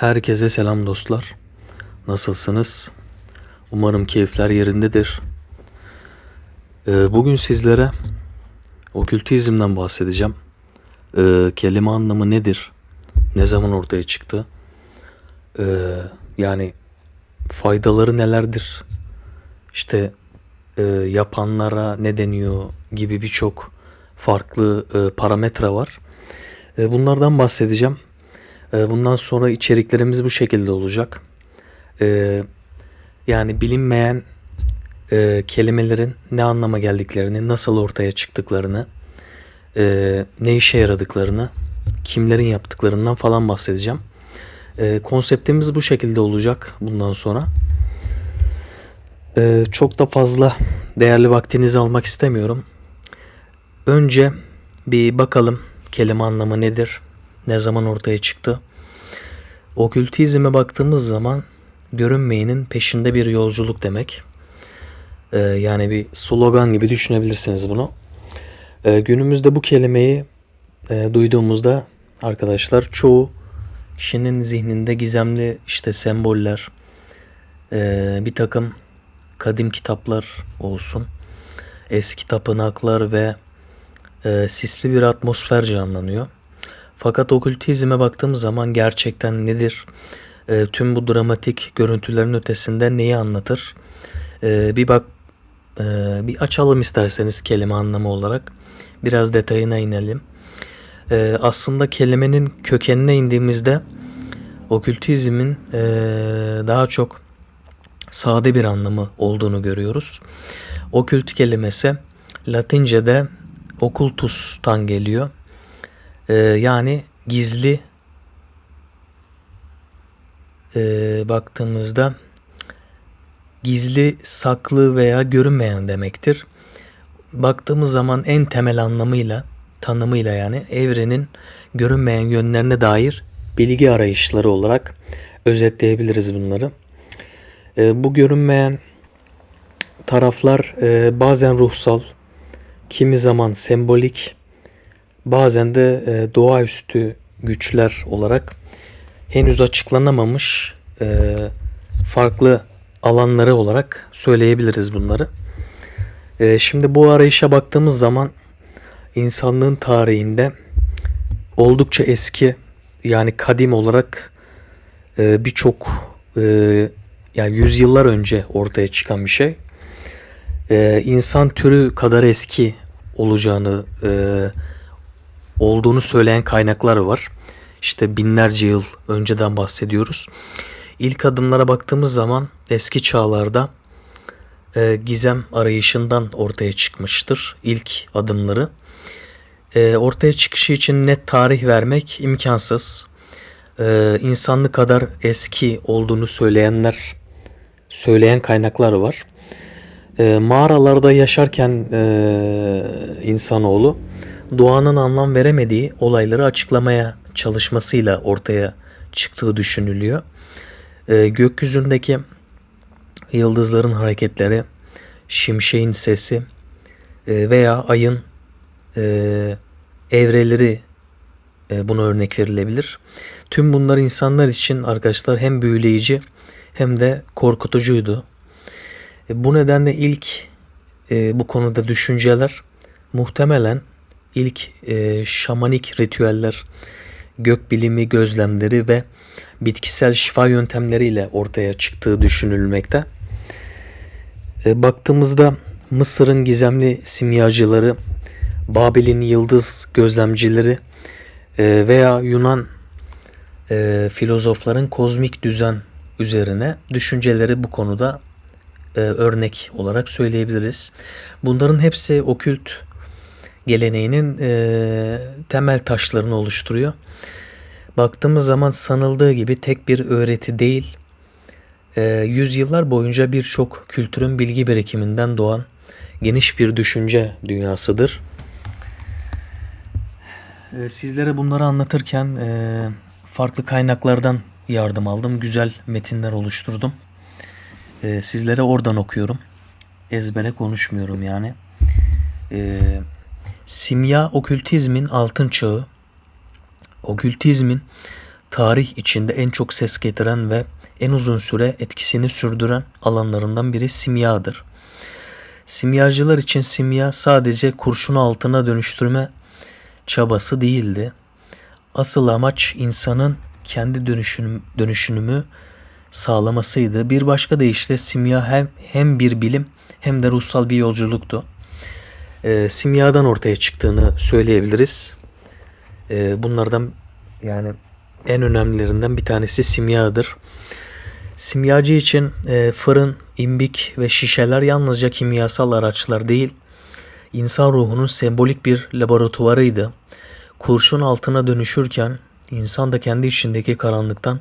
Herkese selam dostlar. Nasılsınız? Umarım keyifler yerindedir. Ee, bugün sizlere okültizmden bahsedeceğim. Ee, kelime anlamı nedir? Ne zaman ortaya çıktı? Ee, yani faydaları nelerdir? İşte e, yapanlara ne deniyor gibi birçok farklı e, parametre var. Bunlardan bahsedeceğim. E, bundan sonra içeriklerimiz bu şekilde olacak. E, yani bilinmeyen e, kelimelerin ne anlama geldiklerini, nasıl ortaya çıktıklarını, e, ne işe yaradıklarını, kimlerin yaptıklarından falan bahsedeceğim. E, konseptimiz bu şekilde olacak bundan sonra. Çok da fazla değerli vaktinizi almak istemiyorum. Önce bir bakalım kelime anlamı nedir? Ne zaman ortaya çıktı? Okültizme baktığımız zaman görünmeyenin peşinde bir yolculuk demek. Ee, yani bir slogan gibi düşünebilirsiniz bunu. Ee, günümüzde bu kelimeyi e, duyduğumuzda arkadaşlar çoğu kişinin zihninde gizemli işte semboller, e, bir takım kadim kitaplar olsun, eski tapınaklar ve e, sisli bir atmosfer canlanıyor. Fakat okültizme baktığımız zaman gerçekten nedir? E, tüm bu dramatik görüntülerin ötesinde neyi anlatır? E, bir bak, e, bir açalım isterseniz kelime anlamı olarak. Biraz detayına inelim. E, aslında kelimenin kökenine indiğimizde okültizmin e, daha çok sade bir anlamı olduğunu görüyoruz. Okült kelimesi Latince'de occultus'tan geliyor. Ee, yani gizli e, baktığımızda gizli, saklı veya görünmeyen demektir. Baktığımız zaman en temel anlamıyla, tanımıyla yani evrenin görünmeyen yönlerine dair bilgi arayışları olarak özetleyebiliriz bunları. E, bu görünmeyen taraflar e, bazen ruhsal, kimi zaman sembolik, bazen de e, doğaüstü güçler olarak henüz açıklanamamış e, farklı alanları olarak söyleyebiliriz bunları. E, şimdi bu arayışa baktığımız zaman insanlığın tarihinde oldukça eski yani kadim olarak birçok e, yani yüzyıllar önce ortaya çıkan bir şey. E, insan türü kadar eski olacağını e, olduğunu söyleyen kaynaklar var. İşte binlerce yıl önceden bahsediyoruz. İlk adımlara baktığımız zaman eski çağlarda e, gizem arayışından ortaya çıkmıştır ilk adımları. E, ortaya çıkışı için net tarih vermek imkansız. E, insanlık kadar eski olduğunu söyleyenler, söyleyen kaynaklar var. E, mağaralarda yaşarken e, insanoğlu doğanın anlam veremediği olayları açıklamaya çalışmasıyla ortaya çıktığı düşünülüyor. E, gökyüzündeki yıldızların hareketleri, şimşeğin sesi e, veya ayın e, evreleri e, buna örnek verilebilir. Tüm bunlar insanlar için arkadaşlar hem büyüleyici hem de korkutucuydu. E, bu nedenle ilk e, bu konuda düşünceler muhtemelen ilk e, şamanik ritüeller, gökbilimi gözlemleri ve bitkisel şifa yöntemleriyle ortaya çıktığı düşünülmekte. E, baktığımızda Mısır'ın gizemli simyacıları, Babil'in yıldız gözlemcileri e, veya Yunan e, filozofların kozmik düzen üzerine düşünceleri bu konuda e, örnek olarak söyleyebiliriz. Bunların hepsi okült geleneğinin e, temel taşlarını oluşturuyor. Baktığımız zaman sanıldığı gibi tek bir öğreti değil, e, yüzyıllar boyunca birçok kültürün bilgi birikiminden doğan geniş bir düşünce dünyasıdır. E, sizlere bunları anlatırken e, farklı kaynaklardan yardım aldım. Güzel metinler oluşturdum. E, sizlere oradan okuyorum. Ezbere konuşmuyorum yani. E, Simya okültizmin altın çağı. Okültizmin tarih içinde en çok ses getiren ve en uzun süre etkisini sürdüren alanlarından biri simyadır. Simyacılar için simya sadece kurşunu altına dönüştürme çabası değildi. Asıl amaç insanın kendi dönüşünüm, dönüşünümü sağlamasıydı. Bir başka deyişle simya hem, hem bir bilim hem de ruhsal bir yolculuktu. E, simyadan ortaya çıktığını söyleyebiliriz. E, bunlardan yani en önemlilerinden bir tanesi simyadır. Simyacı için e, fırın, imbik ve şişeler yalnızca kimyasal araçlar değil, insan ruhunun sembolik bir laboratuvarıydı. Kurşun altına dönüşürken insan da kendi içindeki karanlıktan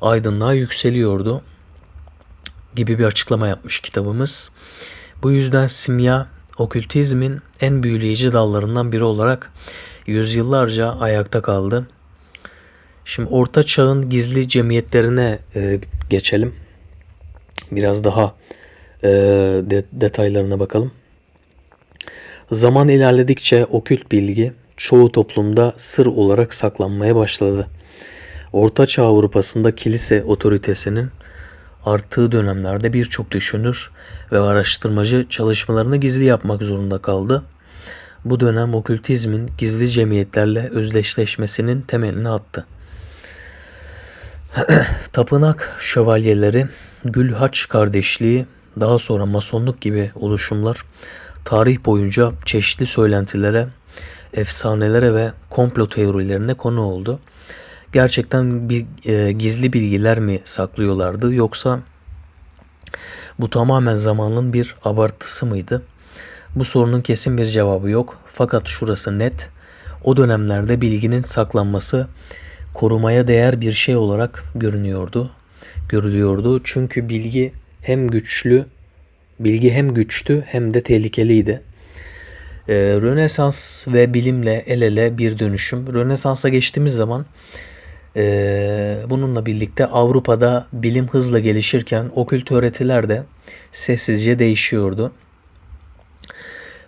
aydınlığa yükseliyordu gibi bir açıklama yapmış kitabımız. Bu yüzden simya okültizmin en büyüleyici dallarından biri olarak yüzyıllarca ayakta kaldı. Şimdi Orta Çağ'ın gizli cemiyetlerine e, geçelim. Biraz daha e, de, detaylarına bakalım. Zaman ilerledikçe okült bilgi çoğu toplumda sır olarak saklanmaya başladı. Orta Çağ Avrupa'sında kilise otoritesinin arttığı dönemlerde birçok düşünür ve araştırmacı çalışmalarını gizli yapmak zorunda kaldı. Bu dönem okültizmin gizli cemiyetlerle özdeşleşmesinin temelini attı. Tapınak şövalyeleri, Gülhaç kardeşliği, daha sonra masonluk gibi oluşumlar tarih boyunca çeşitli söylentilere, efsanelere ve komplo teorilerine konu oldu. Gerçekten bir e, gizli bilgiler mi saklıyorlardı yoksa bu tamamen zamanın bir abartısı mıydı? Bu sorunun kesin bir cevabı yok. Fakat şurası net. O dönemlerde bilginin saklanması korumaya değer bir şey olarak görünüyordu. Görülüyordu. Çünkü bilgi hem güçlü, bilgi hem güçtü hem de tehlikeliydi. Ee, Rönesans ve bilimle el ele bir dönüşüm. Rönesans'a geçtiğimiz zaman e, bununla birlikte Avrupa'da bilim hızla gelişirken okült öğretiler de sessizce değişiyordu.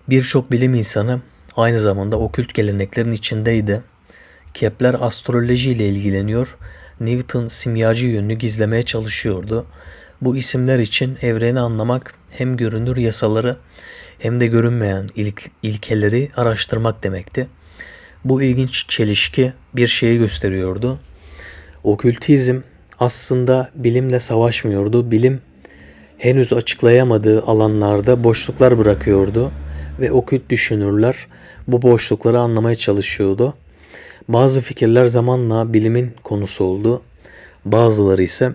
Birçok bilim insanı aynı zamanda okült geleneklerin içindeydi. Kepler astroloji ile ilgileniyor. Newton simyacı yönünü gizlemeye çalışıyordu. Bu isimler için evreni anlamak hem görünür yasaları hem de görünmeyen ilk, ilkeleri araştırmak demekti. Bu ilginç çelişki bir şeyi gösteriyordu. Okültizm aslında bilimle savaşmıyordu. Bilim henüz açıklayamadığı alanlarda boşluklar bırakıyordu ve okült düşünürler bu boşlukları anlamaya çalışıyordu. Bazı fikirler zamanla bilimin konusu oldu. Bazıları ise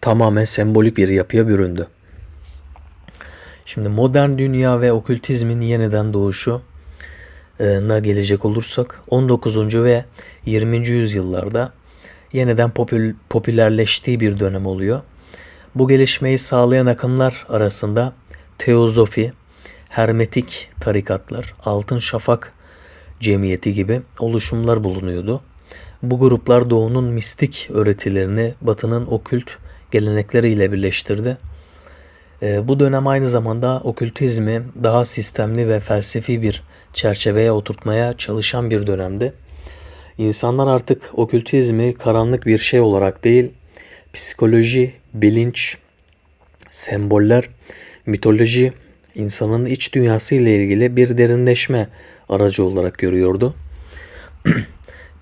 tamamen sembolik bir yapıya büründü. Şimdi modern dünya ve okültizmin yeniden doğuşu na gelecek olursak 19. ve 20. yüzyıllarda yeniden popül popülerleştiği bir dönem oluyor. Bu gelişmeyi sağlayan akımlar arasında teozofi, hermetik tarikatlar, altın şafak cemiyeti gibi oluşumlar bulunuyordu. Bu gruplar doğunun mistik öğretilerini batının okült gelenekleriyle birleştirdi. E, bu dönem aynı zamanda okültizmi daha sistemli ve felsefi bir çerçeveye oturtmaya çalışan bir dönemdi. İnsanlar artık okültizmi karanlık bir şey olarak değil, psikoloji, bilinç, semboller, mitoloji, insanın iç dünyası ile ilgili bir derinleşme aracı olarak görüyordu.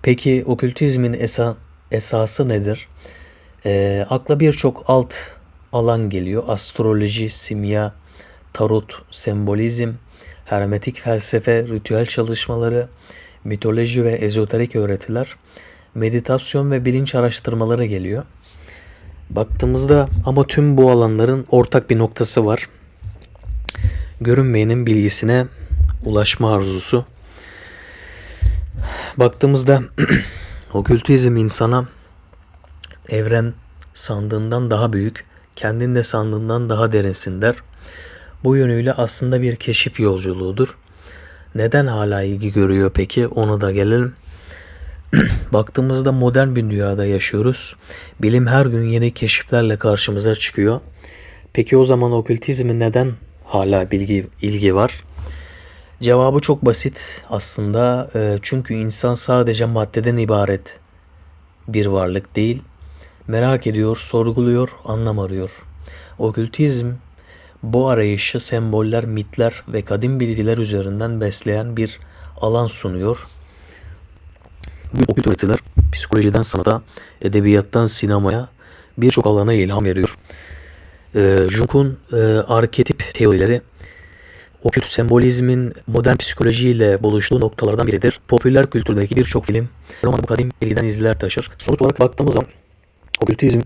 Peki okültizmin esa, esası nedir? E, akla birçok alt alan geliyor. Astroloji, simya, tarot, sembolizm, hermetik felsefe, ritüel çalışmaları, mitoloji ve ezoterik öğretiler, meditasyon ve bilinç araştırmaları geliyor. Baktığımızda ama tüm bu alanların ortak bir noktası var. Görünmeyenin bilgisine ulaşma arzusu. Baktığımızda okültizm insana evren sandığından daha büyük, kendinde sandığından daha derinsin der. Bu yönüyle aslında bir keşif yolculuğudur. Neden hala ilgi görüyor peki? Onu da gelelim. Baktığımızda modern bir dünyada yaşıyoruz. Bilim her gün yeni keşiflerle karşımıza çıkıyor. Peki o zaman okültizmin neden hala bilgi ilgi var? Cevabı çok basit aslında. Ee, çünkü insan sadece maddeden ibaret bir varlık değil. Merak ediyor, sorguluyor, anlam arıyor. Okültizm bu arayışı semboller, mitler ve kadim bilgiler üzerinden besleyen bir alan sunuyor. Bu okült öğretiler psikolojiden sanata, edebiyattan sinemaya birçok alana ilham veriyor. Ee, Jung'un e, arketip teorileri okült sembolizmin modern psikolojiyle buluştuğu noktalardan biridir. Popüler kültürdeki birçok film, roman bu kadim bilgiden izler taşır. Sonuç olarak baktığımız zaman okültizm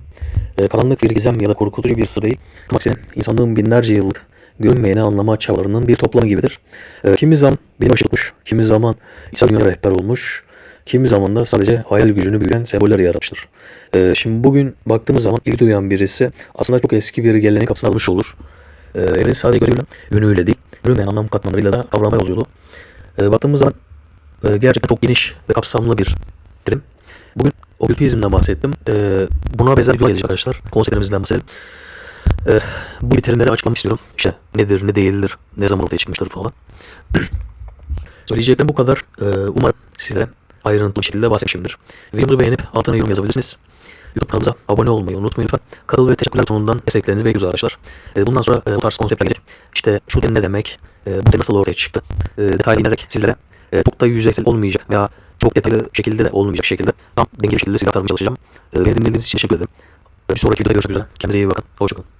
e, karanlık bir gizem ya da korkutucu bir sır değil. Aksine insanlığın binlerce yıllık görünmeyeni anlama çabalarının bir toplamı gibidir. E, kimi zaman başı tutmuş, kimi zaman İsa dünyaya rehber olmuş, kimi zaman da sadece hayal gücünü büyülen semboller yaratmıştır. E, şimdi bugün baktığımız zaman ilgi duyan birisi aslında çok eski bir geleneğin kapısını almış olur. E, evreni sadece gözüyle, yönüyle değil, görünmeyen anlam katmanlarıyla da kavrama yolculuğu. E, baktığımız zaman gerçekten çok geniş ve kapsamlı bir terim. Bugün okültizmden bahsettim. E, buna benzer videolar gelecek arkadaşlar. Konseptlerimizden bahsedelim. E, bu bir terimleri açıklamak istiyorum. İşte nedir, ne değildir, ne zaman ortaya çıkmıştır falan. Söyleyeceklerim bu kadar. E, umarım sizlere ayrıntılı şekilde bahsetmişimdir. Videomuzu beğenip altına yorum yazabilirsiniz. YouTube kanalımıza abone olmayı unutmayın lütfen. Katıl ve teşekkürler butonundan desteklerinizi bekliyoruz arkadaşlar. E, bundan sonra e, bu tarz konseptler gelecek. İşte şu terim ne demek, e, bu terim nasıl ortaya çıktı, detaylı inerek sizlere çok da yüzeysel olmayacak veya çok detaylı şekilde de olmayacak şekilde tam dengeli şekilde size aktarmaya çalışacağım. E, beni dinlediğiniz için teşekkür ederim. E, Bir sonraki videoda görüşmek üzere. Kendinize iyi bakın. Hoşçakalın.